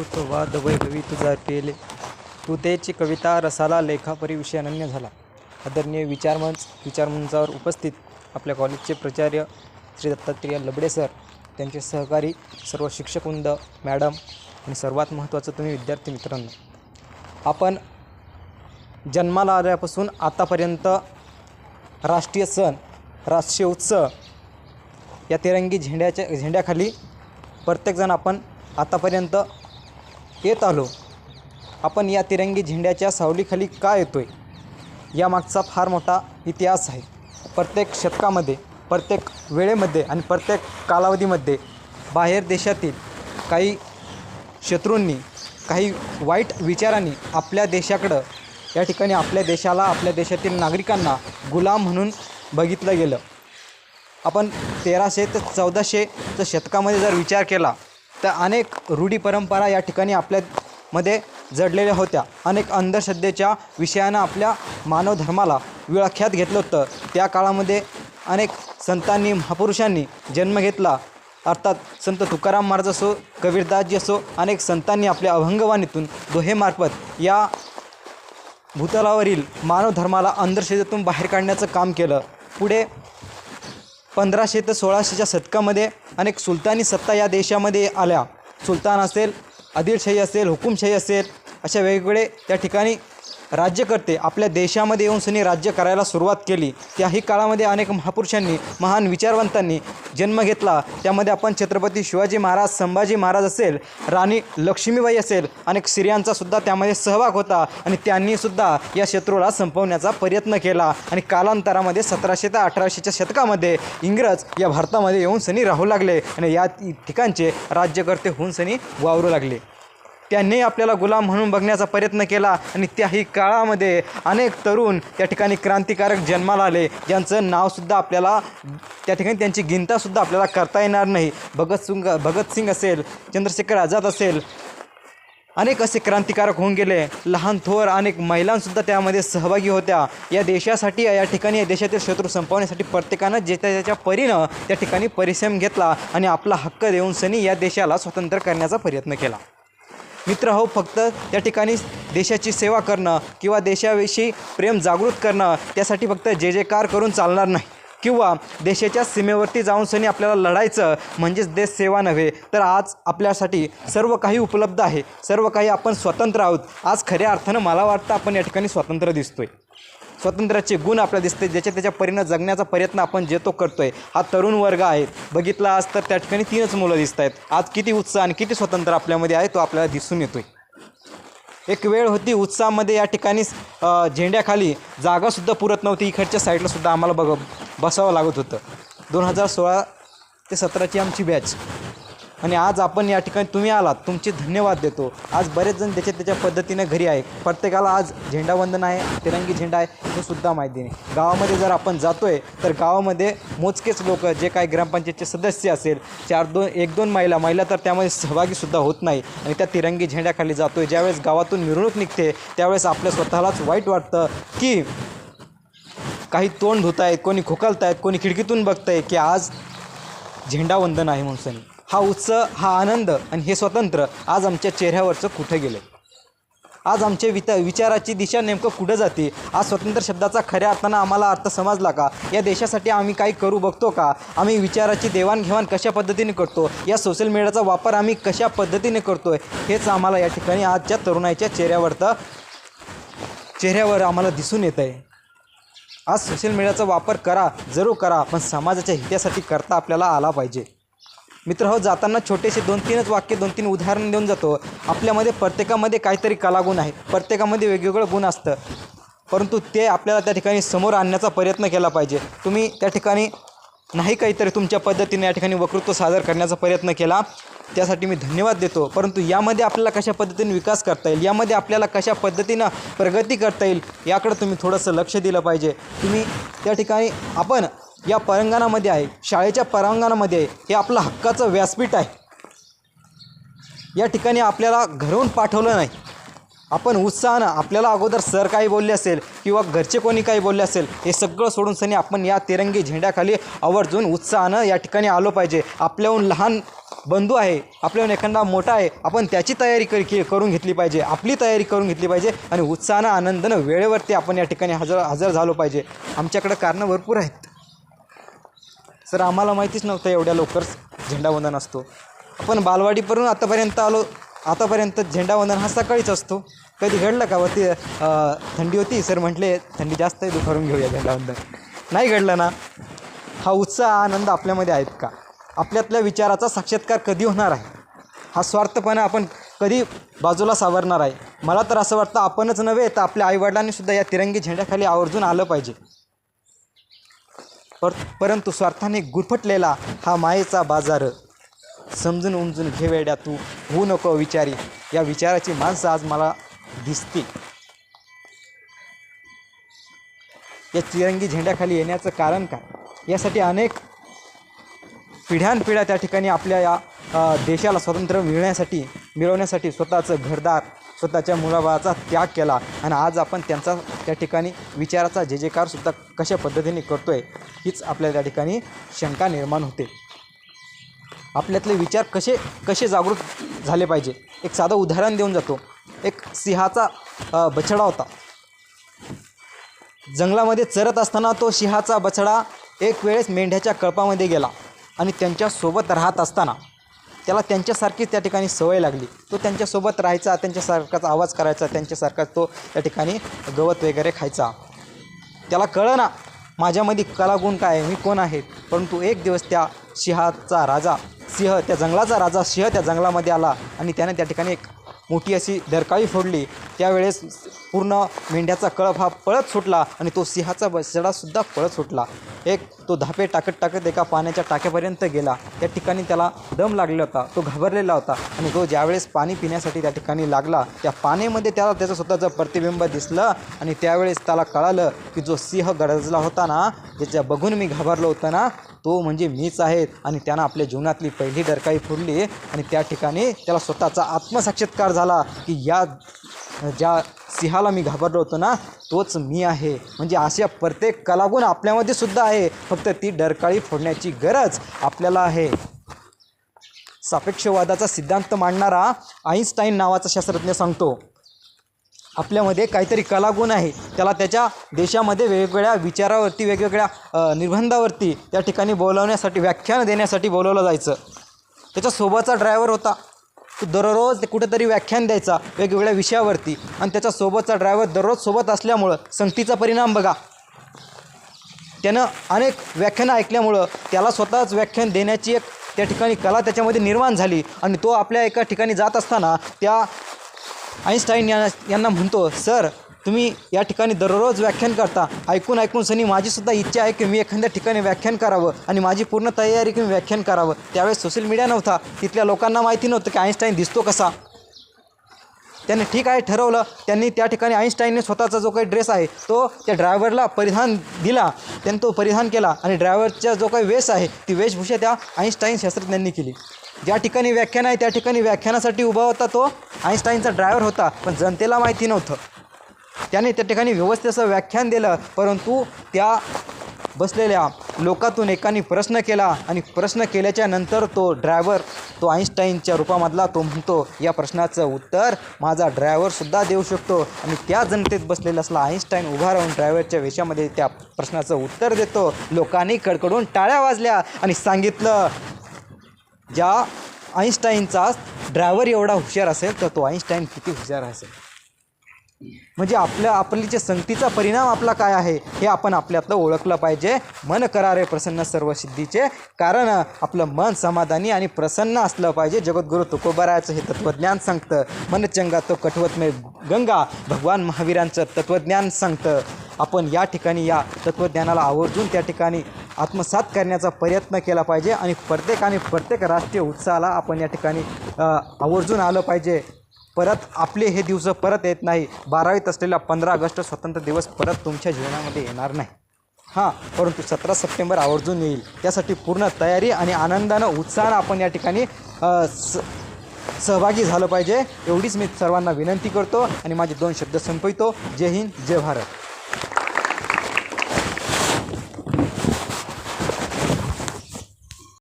संस्कृत वाद वैभवी तुझा पेले तुतेची कविता रसाला लेखापरी विषय अनन्य झाला. आदरणीय विचारमंच विचारमंचावर उपस्थित आपल्या कॉलेजचे प्राचार्य श्री दत्तात्रेय लबडे सर त्यांचे सहकारी सर्व शिक्षकवृंद मॅडम आणि सर्वात महत्त्वाचं तुम्ही विद्यार्थी मित्रांनो. आपण जन्माला आल्यापासून आतापर्यंत राष्ट्रीय सण राष्ट्रीय उत्सव या तिरंगी झेंड्याच्या झेंड्याखाली प्रत्येकजण आपण आतापर्यंत येत आलो. आपण या तिरंगी झेंड्याच्या सावलीखाली का येतो आहे यामागचा फार मोठा इतिहास आहे. प्रत्येक शतकामध्ये प्रत्येक वेळेमध्ये आणि प्रत्येक कालावधीमध्ये बाहेर देशातील काही शत्रूंनी काही वाईट विचारांनी आपल्या देशाकडं या ठिकाणी आपल्या देशाला आपल्या देशातील नागरिकांना गुलाम म्हणून बघितलं गेलं. आपण तेराशे ते चौदाशेच्या शतकामध्ये जर विचार केला तर अनेक रूढी परंपरा या ठिकाणी आपल्यामध्ये जडलेल्या होत्या. अनेक अंधश्रद्धेच्या विषयानं आपल्या मानव धर्माला विळख्यात घेतलं होतं. त्या काळामध्ये अनेक संतांनी महापुरुषांनी जन्म घेतला. अर्थात संत तुकाराम महाराज असो कबीरदासजी असो अनेक संतांनी आपल्या अभंगवाणीतून दोहेमार्फत या भूतलावरील मानव धर्माला अंधश्रद्धेतून बाहेर काढण्याचं काम केलं. पुढे पंधराशे ते सोळाशेच्या शतकामध्ये अनेक सुलतानी सत्ता या देशामध्ये आल्या. सुलतान असेल आदिलशाही असेल हुकुमशाही असेल अशा वेगवेगळे त्या ठिकाणी राज्यकर्ते आपल्या देशामध्ये येऊन सनी राज्य करायला सुरुवात केली. त्याही काळामध्ये अनेक महापुरुषांनी महान विचारवंतांनी जन्म घेतला. त्यामध्ये आपण छत्रपती शिवाजी महाराज संभाजी महाराज असेल राणी लक्ष्मीबाई असेल अनेक स्त्रियांचा सुद्धा त्यामध्ये सहभाग होता आणि त्यांनीसुद्धा या शत्रूला संपवण्याचा प्रयत्न केला. आणि कालांतरामध्ये सतराशे ते अठराशेच्या शतकामध्ये इंग्रज या भारतामध्ये येऊन सनी राहू लागले आणि या ठिकाणचे राज्यकर्ते होऊन सनी वावरू लागले. त्यांनी आपल्याला गुलाम म्हणून बघण्याचा प्रयत्न केला आणि त्याही काळामध्ये अनेक तरुण त्या ठिकाणी क्रांतिकारक जन्माला आले. ज्यांचं नावसुद्धा आपल्याला त्या ठिकाणी त्यांची गिनतासुद्धा आपल्याला करता येणार नाही. भगतसिंग भगतसिंग असेल चंद्रशेखर आझाद असेल अनेक असे क्रांतिकारक होऊन गेले. लहान थोर अनेक महिलांसुद्धा त्यामध्ये सहभागी होत्या. या देशासाठी या ठिकाणी या देशातील शत्रू संपवण्यासाठी प्रत्येकानं जे त्याच्या परीनं त्या ठिकाणी परिश्रम घेतला आणि आपला हक्क देऊन सनी या देशाला स्वतंत्र करण्याचा प्रयत्न केला. मित्र हो फक्त त्या ठिकाणी देशाची सेवा करणं किंवा देशाविषयी प्रेम जागृत करणं त्यासाठी फक्त जे जे कार करून चालणार नाही. किंवा देशाच्या सीमेवरती जाऊन सनी आपल्याला लढायचं म्हणजेच देश सेवा नव्हे तर आज आपल्यासाठी सर्व काही उपलब्ध आहे. सर्व काही आपण स्वतंत्र आहोत. आज खऱ्या अर्थानं मला वाटतं आपण या ठिकाणी स्वतंत्र दिसतोय. स्वातंत्र्याचे गुण आपल्याला दिसते ज्याच्या त्याच्या परीनं जगण्याचा प्रयत्न आपण जे तो करतोय हा तरुण वर्ग आहे. बघितला आज तर त्या ठिकाणी तीनच मुलं दिसत आहेत. आज किती उत्साह आणि किती स्वतंत्र आपल्यामध्ये आहे तो आपल्याला दिसून येतोय. एक वेळ होती उत्साहामध्ये या ठिकाणी झेंड्याखाली जागासुद्धा पुरत नव्हती. इकडच्या साईडला सुद्धा आम्हाला बघ बसावं लागत होतं. दोन हजार सोळा ते सतराची आमची बॅच आणि आज आपण या ठिकाणी तुम्ही आलात तुमचे धन्यवाद देतो. आज बरेच जण त्याच्या त्याच्या पद्धतीने घरी आहे. प्रत्येकाला आज झेंडावंदन आहे तिरंगी झेंडा आहे हे सुद्धा माहिती नाही. गावामध्ये जर आपण जातो आहे तर गावामध्ये मोजकेच लोक जे काही ग्रामपंचायतचे सदस्य असेल चार दोन एक दोन महिला महिला तर त्यामध्ये सहभागीसुद्धा होत नाही. आणि त्या तिरंगी झेंड्याखाली जातो आहे ज्यावेळेस गावातून मिरवणूक निघते त्यावेळेस आपल्या स्वतःलाच वाईट वाटतं की काही तोंड धुत आहेत कोणी खोकलत आहेत कोणी खिडकीतून बघतंय की आज झेंडावंदन आहे म्हणून हा उत्सव हा आनंद आणि हे स्वतंत्र आज आमच्या चेहऱ्यावरचं कुठं गेलं? आज आमच्या वित विचाराची दिशा नेमकं कुठं जाते? आज स्वतंत्र शब्दाचा खऱ्या अर्थानं आम्हाला अर्थ समजला का? या देशासाठी आम्ही काही करू बघतो का? आम्ही विचाराची देवाणघेवाण कशा पद्धतीने करतो? या सोशल मीडियाचा वापर आम्ही कशा पद्धतीने करतोय? हेच आम्हाला या ठिकाणी आजच्या तरुणाईच्या चेहऱ्यावरचं चेहऱ्यावर आम्हाला दिसून येत आहे आज सोशल मीडियाचा वापर करा जरूर करा पण समाजाच्या हितासाठी करता आपल्याला आला पाहिजे. मित्र हो जाताना छोटेसे दोन तीनच वाक्य दोन तीन उदाहरण देऊन जातो. आपल्यामध्ये प्रत्येकामध्ये काहीतरी कलागुण आहे. प्रत्येकामध्ये वेगवेगळं गुण असतं. परंतु ते आपल्याला त्या ठिकाणी समोर आणण्याचा प्रयत्न केला पाहिजे. तुम्ही त्या ठिकाणी नाही काहीतरी तुमच्या पद्धतीने या ठिकाणी वक्तृत्व सादर करण्याचा प्रयत्न केला. त्यासाठी मी धन्यवाद देतो. परंतु यामध्ये आपल्याला कशा पद्धतीने विकास करता येईल? यामध्ये आपल्याला कशा पद्धतीनं प्रगती करता येईल? याकडे तुम्ही थोडंसं लक्ष दिलं पाहिजे. तुम्ही त्या ठिकाणी आपण या परांगणामध्ये आहे. शाळेच्या परांगणामध्ये आहे हे आपलं हक्काचं व्यासपीठ आहे. या ठिकाणी आपल्याला घरून पाठवलं नाही. आपण उत्साहानं आपल्याला अगोदर सर काही बोलले असेल किंवा घरचे कोणी काही बोलले असेल हे सगळं सोडून सनी आपण या तिरंगी झेंड्याखाली आवर्जून उत्साहानं या ठिकाणी आलो पाहिजे. आपल्याहून लहान बंधू आहे आपल्याहून एखादा मोठा आहे आपण त्याची तयारी कर करून घेतली पाहिजे. आपली तयारी करून घेतली पाहिजे आणि उत्साहानं आनंदानं वेळेवरती आपण या ठिकाणी हजर हजर झालो पाहिजे. आमच्याकडं कारणं भरपूर आहेत. सर आम्हाला माहितीच नव्हतं एवढ्या लवकर झेंडावंदन असतो. आपण बालवाडीपर्यंत आतापर्यंत आलो आतापर्यंत झेंडावंदन हा सकाळीच असतो. कधी घडलं का? वरती थंडी होती. सर म्हटले थंडी जास्त आहे दुपारून घेऊया झेंडावंदन नाही घडलं ना. हा उत्साह आनंद आपल्यामध्ये आहेत का? आपल्यातल्या विचाराचा साक्षात्कार कधी होणार आहे? हा स्वार्थपणा आपण कधी बाजूला सावरणार आहे? मला तर असं वाटतं आपणच नव्हे तर आपल्या आईवडिलांनीसुद्धा या तिरंगी झेंड्याखाली आवर्जून आलं पाहिजे. पर परंतु स्वार्थाने गुरफटलेला हा मायेचा बाजार. समजून उमजून घे वेड्या तू होऊ नको विचारी. या विचाराची माणसं आज मला दिसते या तिरंगी झेंड्याखाली येण्याचं कारण काय? यासाठी अनेक पिढ्यानपिढ्या त्या ठिकाणी आपल्या या देशाला स्वातंत्र्य मिळण्यासाठी मिळवण्यासाठी स्वतःचं घरदार स्वतःच्या मुलाबाळाचा त्याग केला. आणि आज आपण त्यांचा त्या ठिकाणी विचाराचा जे जेकारसुद्धा कशा पद्धतीने करतो आहे हीच आपल्या त्या ठिकाणी शंका निर्माण होते. आपल्यातले विचार कसे कसे जागृत झाले पाहिजे? एक साधं उदाहरण देऊन जातो. एक सिंहाचा बछडा होता. जंगलामध्ये चरत असताना तो सिंहाचा बछडा एक वेळेस मेंढ्याच्या कळपामध्ये गेला आणि त्यांच्यासोबत राहत असताना त्याला त्यांच्यासारखीच त्या ठिकाणी सवय लागली. तो त्यांच्यासोबत राहायचा त्यांच्यासारखाच आवाज करायचा त्यांच्यासारखाच तो त्या ठिकाणी गवत वगैरे खायचा. त्याला कळं ना माझ्यामध्ये कलागुण काय आहे मी कोण आहे? परंतु एक दिवस त्या सिंहाचा राजा सिंह त्या जंगलाचा राजा सिंह त्या जंगलामध्ये आला आणि त्याने त्या ठिकाणी एक मोठी अशी दरकाळी फोडली. त्यावेळेस पूर्ण मेंढ्याचा कळप हा पळत सुटला आणि तो सिंहाचा बसडासुद्धा पळत सुटला. एक तो धापे टाकत टाकत एका पाण्याच्या टाक्यापर्यंत गेला. त्या ठिकाणी त्याला दम लागलेला होता. तो घाबरलेला होता आणि तो ज्यावेळेस पाणी पिण्यासाठी त्या ठिकाणी लागला त्या पाण्यामध्ये त्याला त्याचं स्वतःचं प्रतिबिंब दिसलं आणि त्यावेळेस त्याला कळालं की जो सिंह गरजला होता ना ज्याच्या बघून मी घाबरलो होतं ना तो म्हणजे मीच आहे आणि त्यानं आपल्या जीवनातली पहिली डरकाई फोडली आणि त्या ठिकाणी त्याला स्वतःचा आत्मसाक्षात्कार झाला की या ज्या सिंहाला मी घाबरलो होतो ना तोच मी आहे. म्हणजे अशा प्रत्येक कलागुण आपल्यामध्ये सुद्धा आहे. फक्त ती डरकाळी फोडण्याची गरज आपल्याला आहे. सापेक्षवादाचा सिद्धांत मांडणारा आईन्स्टाईन नावाचा शास्त्रज्ञ सांगतो आपल्यामध्ये काहीतरी कलागुण आहे. त्याला त्याच्या देशामध्ये वेगवेगळ्या विचारावरती वेगवेगळ्या निर्बंधावरती त्या ठिकाणी बोलवण्यासाठी व्याख्यान देण्यासाठी बोलवलं जायचं. त्याच्या सोबतचा ड्रायव्हर होता. तो दररोज ते कुठेतरी व्याख्यान द्यायचा वेगवेगळ्या विषयावरती. आणि त्याच्या सोबतचा ड्रायव्हर दररोज सोबत असल्यामुळं संगतीचा परिणाम बघा. त्यानं अनेक व्याख्यानं ऐकल्यामुळं त्याला स्वतःच व्याख्यान देण्याची एक त्या ठिकाणी कला त्याच्यामध्ये निर्माण झाली. आणि तो आपल्या एका ठिकाणी जात असताना त्या आईन्स्टाईन यांना यांना म्हणतो सर तुम्ही या ठिकाणी दररोज व्याख्यान करता. ऐकून ऐकून सनी माझीसुद्धा इच्छा आहे की मी एखाद्या ठिकाणी व्याख्यान करावं आणि माझी पूर्ण तयारी की मी व्याख्यान करावं. त्यावेळेस सोशल मीडिया नव्हता. तिथल्या लोकांना माहिती नव्हतं की आईन्स्टाईन दिसतो कसा. त्यांनी ठीक आहे ठरवलं. त्यांनी त्या ठिकाणी आईन्स्टाईनने स्वतःचा जो काही ड्रेस आहे तो त्या ड्रायव्हरला परिधान दिला. त्याने तो परिधान केला आणि ड्रायव्हरचा जो काही वेश आहे ती वेशभूषा त्या आईन्स्टाईन शास्त्रज्ञांनी केली. ज्या ठिकाणी व्याख्यान आहे त्या ठिकाणी व्याख्यानासाठी उभा होता तो. आईन्स्टाईनचा ड्रायव्हर होता पण जनतेला माहिती नव्हतं. त्याने त्या ठिकाणी व्यवस्थित असं व्याख्यान दिलं परंतु त्या बसलेल्या लोकातून एकाने प्रश्न केला आणि प्रश्न केल्याच्यानंतर तो ड्रायव्हर तो आईन्स्टाईनच्या रूपामधला तो म्हणतो या प्रश्नाचं उत्तर माझा ड्रायव्हरसुद्धा देऊ शकतो. आणि त्या जनतेत बसलेला असला आईन्स्टाईन उभा राहून ड्रायव्हरच्या वेशामध्ये त्या प्रश्नाचं उत्तर देतो. लोकांनी कडकडून टाळ्या वाजल्या आणि सांगितलं ज्या आईन्स्टाईनचा ड्रायव्हर एवढा हुशार असेल तर तो आईन्स्टाईन किती हुशार असेल? म्हणजे आपल्या आपली जे संगतीचा परिणाम आपला काय आहे हे आपण आपल्यातलं ओळखलं पाहिजे. मन करारे प्रसन्न सर्व सिद्धीचे. कारण आपलं मन समाधानी आणि प्रसन्न असलं पाहिजे. जगद्गुरु तुकोबारायचं हे तत्त्वज्ञान सांगतं. मन चंगा तो कठवतमय गंगा. भगवान महावीरांचं तत्त्वज्ञान सांगतं. आपण या ठिकाणी या तत्त्वज्ञानाला आवर्जून त्या ठिकाणी आत्मसात करण्याचा प्रयत्न केला पाहिजे आणि प्रत्येकाने प्रत्येक राष्ट्रीय उत्साहाला आपण या ठिकाणी आवर्जून आलं पाहिजे. परत आपले हे दिवस परत येत नाही. बारावीत असलेला पंधरा ऑगस्ट स्वतंत्र दिवस परत तुमच्या जीवनामध्ये येणार नाही. हां परंतु सतरा सप्टेंबर आवर्जून येईल. त्यासाठी पूर्ण तयारी आणि आनंदानं उत्साहानं आपण या ठिकाणी स सहभागी झालं पाहिजे. एवढीच मी सर्वांना विनंती करतो आणि माझे दोन शब्द संपवितो. जय हिंद जय भारत.